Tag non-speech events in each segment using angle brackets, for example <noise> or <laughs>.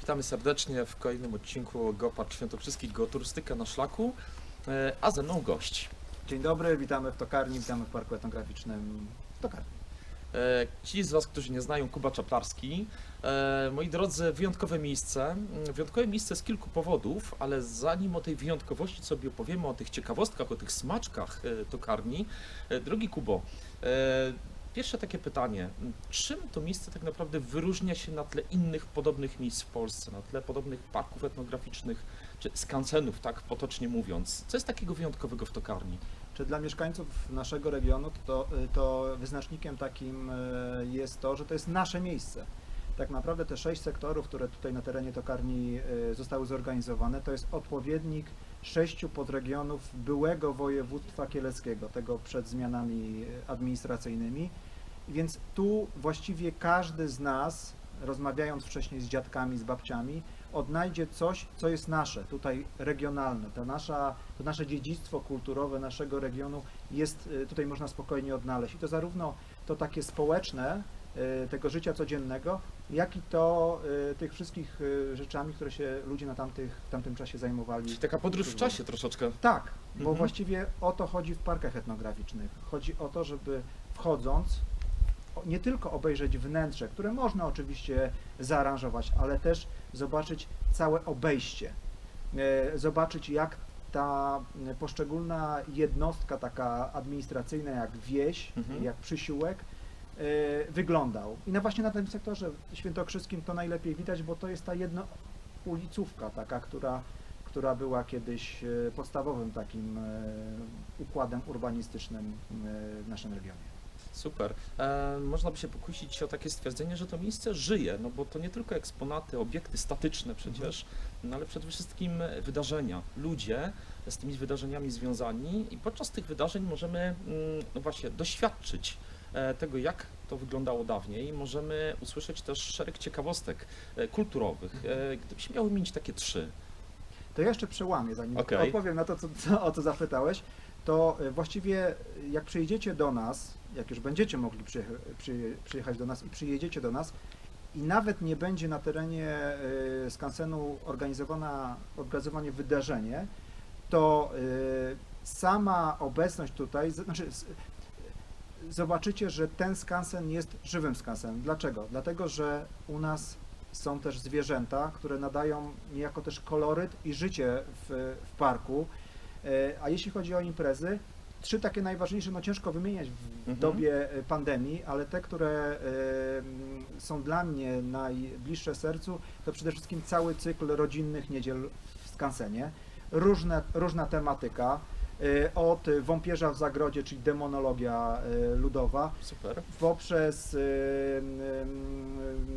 Witamy serdecznie w kolejnym odcinku GoPark Świętokrzyskich Go Turystyka na szlaku, e, a ze mną gość. Dzień dobry, witamy w Tokarni, witamy w Parku Etnograficznym w Tokarni. E, Ci z Was, którzy nie znają, Kuba Czaplarski. E, Moi drodzy, wyjątkowe miejsce. Mm, Wyjątkowe miejsce z kilku powodów, ale zanim o tej wyjątkowości sobie opowiemy, o tych ciekawostkach, o tych smaczkach tokarni, drogi Kubo, pierwsze takie pytanie. Czym to miejsce tak naprawdę wyróżnia się na tle innych podobnych miejsc w Polsce, na tle podobnych parków etnograficznych, czy skansenów, tak potocznie mówiąc? Co jest takiego wyjątkowego w tokarni? Czy dla mieszkańców naszego regionu to, to wyznacznikiem takim e, jest to, że to jest nasze miejsce. Tak naprawdę te sześć sektorów, które tutaj na terenie Tokarni e, zostały zorganizowane, to jest odpowiednik sześciu podregionów byłego województwa kieleckiego, tego przed zmianami e, administracyjnymi. Więc tu właściwie każdy z nas, rozmawiając wcześniej z dziadkami, z babciami, odnajdzie coś, co jest nasze, tutaj regionalne. To, nasza, to nasze dziedzictwo kulturowe naszego regionu jest y, tutaj można spokojnie odnaleźć. I to zarówno to takie społeczne, y, tego życia codziennego, jak i to y, tych wszystkich y, rzeczami, które się ludzie na tamtych, w tamtym czasie zajmowali. Czyli taka podróż w czasie troszeczkę. Tak, bo Mhm. właściwie o to chodzi w parkach etnograficznych. Chodzi o to, żeby wchodząc nie tylko obejrzeć wnętrze, które można oczywiście zaaranżować, ale też zobaczyć całe obejście. Zobaczyć jak ta poszczególna jednostka taka administracyjna, jak wieś, Mhm. jak przysiółek, e, wyglądał. I na właśnie na tym sektorze świętokrzyskim to najlepiej widać, bo to jest ta jedna ulicówka taka, która która była kiedyś e, podstawowym takim e, układem urbanistycznym e, w naszym regionie. Super. E, można by się pokusić o takie stwierdzenie, że to miejsce żyje, no bo to nie tylko eksponaty, obiekty statyczne przecież, no ale przede wszystkim wydarzenia, ludzie z tymi wydarzeniami związani i podczas tych wydarzeń możemy, mm, no właśnie, doświadczyć e, tego, jak to wyglądało dawniej. Możemy usłyszeć też szereg ciekawostek e, kulturowych. E, Gdybyśmy miały mieć takie trzy. To ja jeszcze przełamię, zanim Okej. odpowiem na to, co, co, o co zapytałeś, to e, właściwie e, jak przyjedziecie do nas, jak już będziecie mogli przyjecha- przy, przyjechać do nas i przyjedziecie do nas i nawet nie będzie na terenie e, skansenu organizowana, organizowane wydarzenie, to e, sama obecność tutaj, znaczy zobaczycie, że ten skansen jest żywym skansenem. Dlaczego? Dlatego, że u nas są też zwierzęta, które nadają niejako też koloryt i życie w, w parku. E, A jeśli chodzi o imprezy, trzy takie najważniejsze, no ciężko wymieniać w Mhm. dobie e, pandemii, ale te, które e, są dla mnie najbliższe sercu, to przede wszystkim cały cykl rodzinnych niedziel w skansenie. Różne, różna tematyka, od wąpierza w zagrodzie, czyli demonologia e, ludowa, Super. poprzez y, y,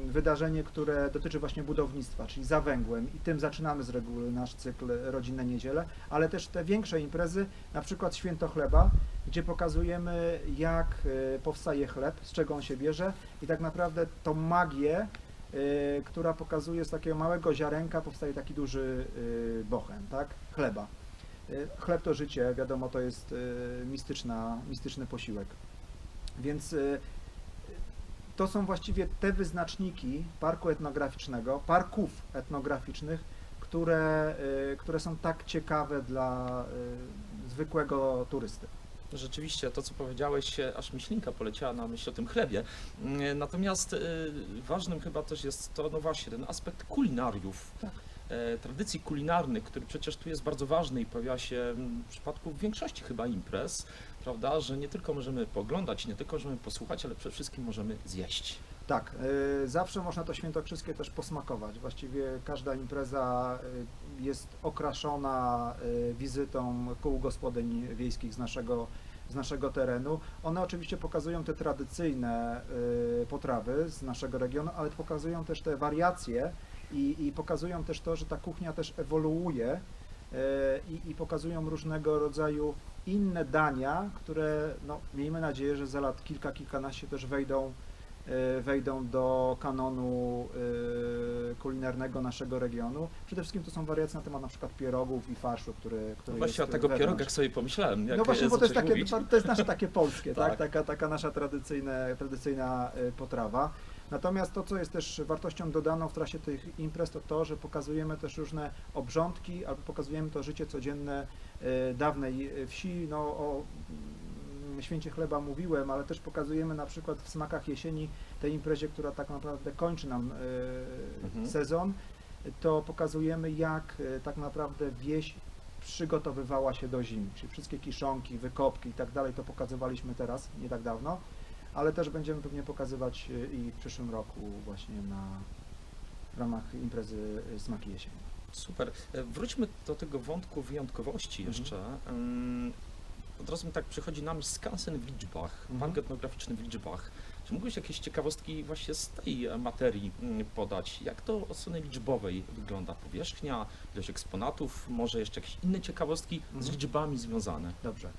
y, wydarzenie, które dotyczy właśnie budownictwa, czyli za węgłem i tym zaczynamy z reguły nasz cykl Rodzinne Niedziele, ale też te większe imprezy, na przykład Święto Chleba, gdzie pokazujemy jak y, powstaje chleb, z czego on się bierze i tak naprawdę tą magię, y, która pokazuje z takiego małego ziarenka powstaje taki duży y, bochen, tak, chleba. Y, Chleb to życie, wiadomo, to jest y, mistyczna, mistyczny posiłek. Więc y, to są właściwie te wyznaczniki parku etnograficznego, parków etnograficznych, które, które są tak ciekawe dla zwykłego turysty. Rzeczywiście, to co powiedziałeś, aż mi ślinka poleciała na myśl o tym chlebie. Natomiast ważnym chyba też jest to, no właśnie, ten aspekt kulinariów, Tak. E, tradycji kulinarnych, który przecież tu jest bardzo ważny i pojawia się mm, w przypadku większości chyba imprez, prawda, że nie tylko możemy poglądać, nie tylko możemy posłuchać, ale przede wszystkim możemy zjeść. Tak, y, zawsze można to świętokrzyskie też posmakować. Właściwie każda impreza y, jest okraszona wizytą kół gospodyń wiejskich z naszego, z naszego terenu. One oczywiście pokazują te tradycyjne potrawy z naszego regionu, ale pokazują też te wariacje i, i pokazują też to, że ta kuchnia też ewoluuje y, i, i pokazują różnego rodzaju inne dania, które no, miejmy nadzieję, że za lat kilka, kilkanaście też wejdą e, wejdą do kanonu e, kulinarnego naszego regionu. Przede wszystkim to są wariacje na temat na przykład pierogów i farszu, który, który No właśnie o tego wewnątrz. pierogach sobie pomyślałem, jak No właśnie, e, bo to jest, takie, to jest nasze takie polskie, <laughs> tak? Tak. Taka, taka nasza tradycyjna, tradycyjna e, potrawa. Natomiast to, co jest też wartością dodaną w trasie tych imprez, to to, że pokazujemy też różne obrządki, albo pokazujemy to życie codzienne e, dawnej wsi. No, o mm, święcie chleba mówiłem, ale też pokazujemy na przykład w smakach jesieni tej imprezie, która tak naprawdę kończy nam e, Mhm. sezon, to pokazujemy jak e, tak naprawdę wieś przygotowywała się do zimy, czyli wszystkie kiszonki, wykopki i tak dalej, to pokazywaliśmy teraz, nie tak dawno, ale też będziemy pewnie pokazywać e, i w przyszłym roku właśnie na, w ramach imprezy e, Smaki Jesieni. Super. E, Wróćmy do tego wątku wyjątkowości Mhm. jeszcze. Ym, Od razu tak przychodzi na myśl skansen w liczbach, Mhm. bank etnograficzny w liczbach. Czy mógłbyś jakieś ciekawostki właśnie z tej materii mm, podać? Jak to od strony liczbowej wygląda? Powierzchnia, ilość eksponatów, może jeszcze jakieś inne ciekawostki z Mhm. liczbami związane? Dobrze.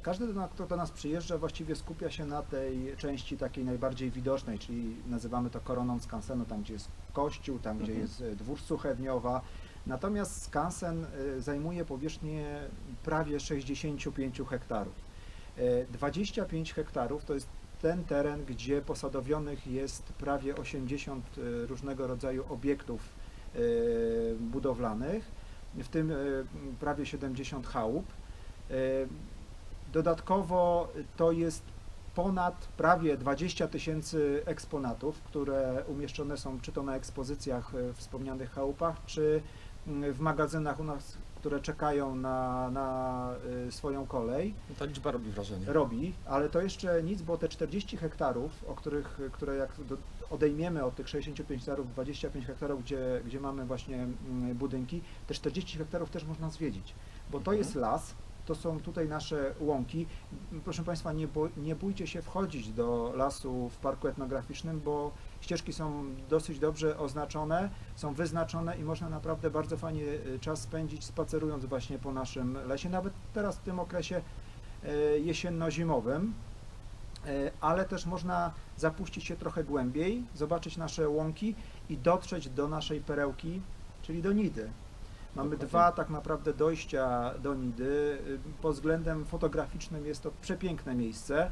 E, Każdy, kto do nas przyjeżdża, właściwie skupia się na tej części takiej najbardziej widocznej, czyli nazywamy to koroną skansenu, tam gdzie jest kościół, tam gdzie Mhm. jest e, dwór Suchedniowa. Natomiast skansen e, zajmuje powierzchnię prawie 65 hektarów. E, 25 hektarów to jest ten teren, gdzie posadowionych jest prawie 80 e, różnego rodzaju obiektów e, budowlanych, w tym e, prawie 70 chałup. E, Dodatkowo to jest ponad prawie 20 tysięcy eksponatów, które umieszczone są czy to na ekspozycjach e, w wspomnianych chałupach, czy mm, w magazynach u nas, które czekają na, na e, swoją kolej. Ta liczba robi wrażenie. Robi, ale to jeszcze nic, bo te 40 hektarów, o których, które jak odejmiemy od tych 65 hektarów, 25 hektarów, gdzie, gdzie mamy właśnie mm, budynki, te 40 hektarów też można zwiedzić, bo to Mhm. jest las, to są tutaj nasze łąki. Proszę Państwa, nie, bo, nie bójcie się wchodzić do lasu w parku etnograficznym, bo ścieżki są dosyć dobrze oznaczone, są wyznaczone i można naprawdę bardzo fajnie y, czas spędzić spacerując właśnie po naszym lesie, nawet teraz w tym okresie e, jesienno-zimowym, E, ale też można zapuścić się trochę głębiej, zobaczyć nasze łąki i dotrzeć do naszej perełki, czyli do Nidy. Mamy dwa tak naprawdę dojścia do Nidy. Pod względem fotograficznym jest to przepiękne miejsce. E,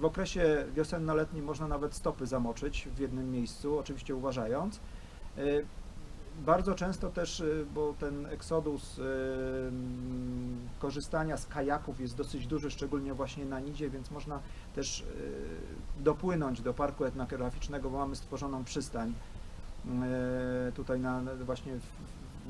W okresie wiosenno-letnim można nawet stopy zamoczyć w jednym miejscu, oczywiście uważając. E, Bardzo często też, y, bo ten eksodus korzystania z kajaków jest dosyć duży, szczególnie właśnie na Nidzie, więc można też dopłynąć do parku etnograficznego, bo mamy stworzoną przystań tutaj na- właśnie w,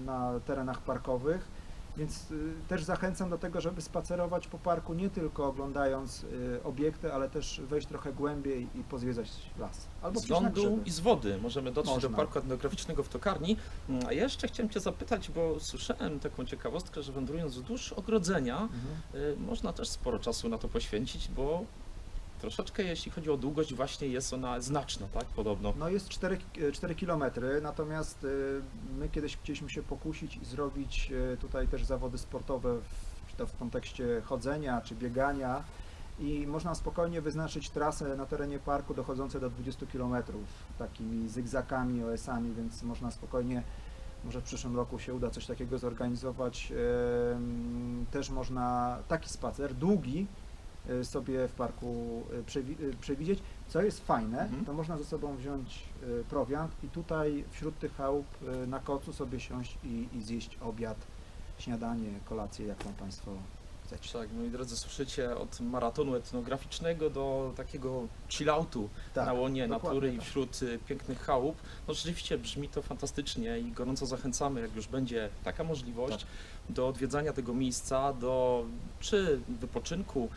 na terenach parkowych. Więc y, też zachęcam do tego, żeby spacerować po parku, nie tylko oglądając y, obiekty, ale też wejść trochę głębiej i pozwiedzać las. Albo z lądu i z wody możemy dotrzeć do Można. parku etnograficznego w Tokarni. Mm, A ja jeszcze chciałem Cię zapytać, bo słyszałem taką ciekawostkę, że wędrując wzdłuż ogrodzenia, Mhm. y, można też sporo czasu na to poświęcić, bo troszeczkę jeśli chodzi o długość właśnie jest ona znaczna, tak? Podobno. No jest 4, 4 km, natomiast y, my kiedyś chcieliśmy się pokusić i zrobić y, tutaj też zawody sportowe, w, czy to w kontekście chodzenia czy biegania i można spokojnie wyznaczyć trasę na terenie parku dochodzące do 20 km takimi zygzakami, OS-ami, więc można spokojnie, może w przyszłym roku się uda coś takiego zorganizować. Też można taki spacer, długi, sobie w parku y, y, przewidzieć. Co jest fajne, Mhm. to można ze sobą wziąć y, prowiant i tutaj wśród tych chałup y, na kocu sobie siąść i, i zjeść obiad, śniadanie, kolację, jak tam Państwo chcecie. Tak, moi drodzy, słyszycie od maratonu etnograficznego do takiego chilloutu Tak, na łonie natury i tak. wśród y, pięknych chałup. No rzeczywiście brzmi to fantastycznie i gorąco zachęcamy, jak już będzie taka możliwość, Tak. do odwiedzania tego miejsca, do czy wypoczynku,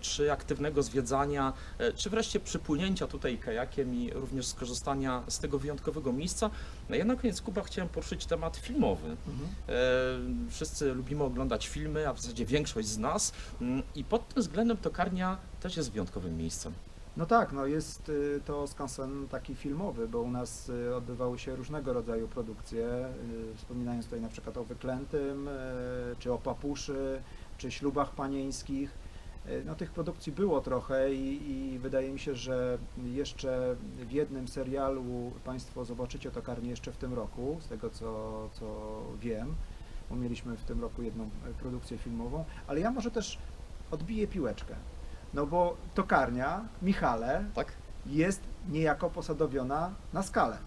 czy aktywnego zwiedzania, e, czy wreszcie przypłynięcia tutaj kajakiem i również skorzystania z tego wyjątkowego miejsca. No ja na koniec Kuba chciałem poruszyć temat filmowy. Mhm. E, Wszyscy lubimy oglądać filmy, a w zasadzie większość z nas. Mm, I pod tym względem Tokarnia też jest wyjątkowym miejscem. No tak, no jest y, to skansen taki filmowy, bo u nas y, odbywały się różnego rodzaju produkcje, y, wspominając tutaj na przykład o Wyklętym, czy o Papuszy, czy ślubach panieńskich. No tych produkcji było trochę i, i wydaje mi się, że jeszcze w jednym serialu Państwo zobaczycie Tokarnię jeszcze w tym roku, z tego co, co wiem, bo mieliśmy w tym roku jedną e, produkcję filmową, ale ja może też odbiję piłeczkę. No bo tokarnia, Michale, Tak? jest niejako posadowiona na skalę.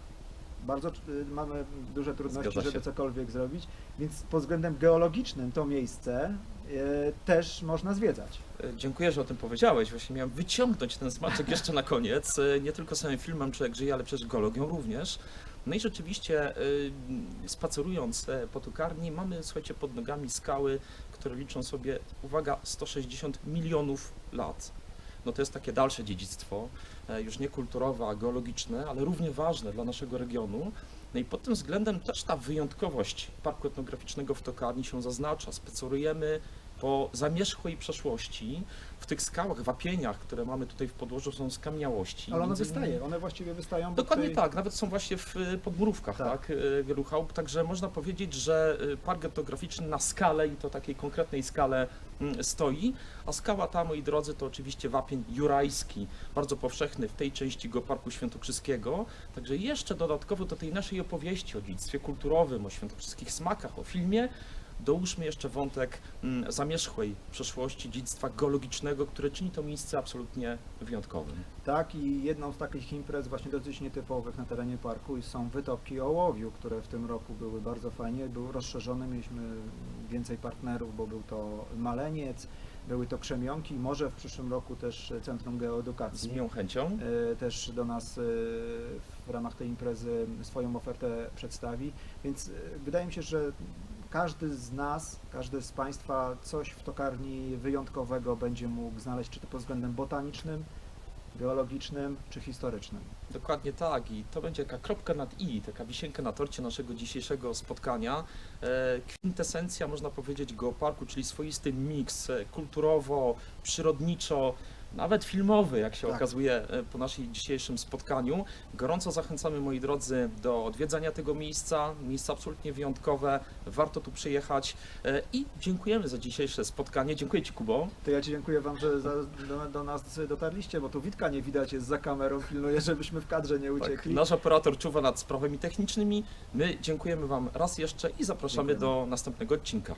Bardzo y, mamy duże trudności, żeby cokolwiek zrobić, więc pod względem geologicznym to miejsce y, też można zwiedzać. E, Dziękuję, że o tym powiedziałeś. Właśnie miałem wyciągnąć ten smaczek jeszcze na koniec. E, Nie tylko samym filmem Człowiek żyje, ale przecież geologią również. No i rzeczywiście, y, spacerując e, po Tukarni, mamy, słuchajcie, pod nogami skały, które liczą sobie, uwaga, 160 milionów lat. No to jest takie dalsze dziedzictwo, e, już nie kulturowe, a geologiczne, ale równie ważne dla naszego regionu. No i pod tym względem też ta wyjątkowość Parku Etnograficznego w Tokarni się zaznacza. Spacerujemy po zamierzchłej przeszłości, w tych skałach, wapieniach, które mamy tutaj w podłożu są skamiałości. Ale one Między innymi- wystaje, one właściwie wystają. Dokładnie tutaj- tak, nawet są właśnie w y, podmurówkach, Tak. tak, y, wielu chałup, także można powiedzieć, że y, park etnograficzny na skalę i to takiej konkretnej skale mm, stoi, a skała ta, moi drodzy, to oczywiście wapień jurajski, bardzo powszechny w tej części Geoparku Świętokrzyskiego, także jeszcze dodatkowo do tej naszej opowieści o dziedzictwie kulturowym, o świętokrzyskich smakach, o filmie, dołóżmy jeszcze wątek mm, zamierzchłej przeszłości, dziedzictwa geologicznego, które czyni to miejsce absolutnie wyjątkowym. Tak, i jedną z takich imprez właśnie dosyć nietypowych na terenie parku są wytopki ołowiu, które w tym roku były bardzo fajnie, był rozszerzony, mieliśmy więcej partnerów, bo był to Maleniec, były to Krzemionki, może w przyszłym roku też Centrum Z Geoedukacji. miłą chęcią. e, też do nas e, w ramach tej imprezy swoją ofertę przedstawi. Więc e, wydaje mi się, że każdy z nas, każdy z Państwa coś w tokarni wyjątkowego będzie mógł znaleźć, czy to pod względem botanicznym, geologicznym, czy historycznym. Dokładnie tak i to będzie taka kropka nad i, taka wisienka na torcie naszego dzisiejszego spotkania. E, Kwintesencja, można powiedzieć, geoparku, czyli swoisty miks e, kulturowo, przyrodniczo, nawet filmowy, jak się Tak. okazuje e, po naszym dzisiejszym spotkaniu. Gorąco zachęcamy, moi drodzy, do odwiedzania tego miejsca. Miejsce absolutnie wyjątkowe, warto tu przyjechać E, i dziękujemy za dzisiejsze spotkanie. Dziękuję Ci, Kubo. To ja Ci dziękuję Wam, że za, do, do nas dotarliście, bo tu Witka nie widać, jest za kamerą, pilnuje, żebyśmy w kadrze nie Tak, uciekli. nasz operator czuwa nad sprawami technicznymi. My dziękujemy Wam raz jeszcze i zapraszamy Dziękujemy. do następnego odcinka.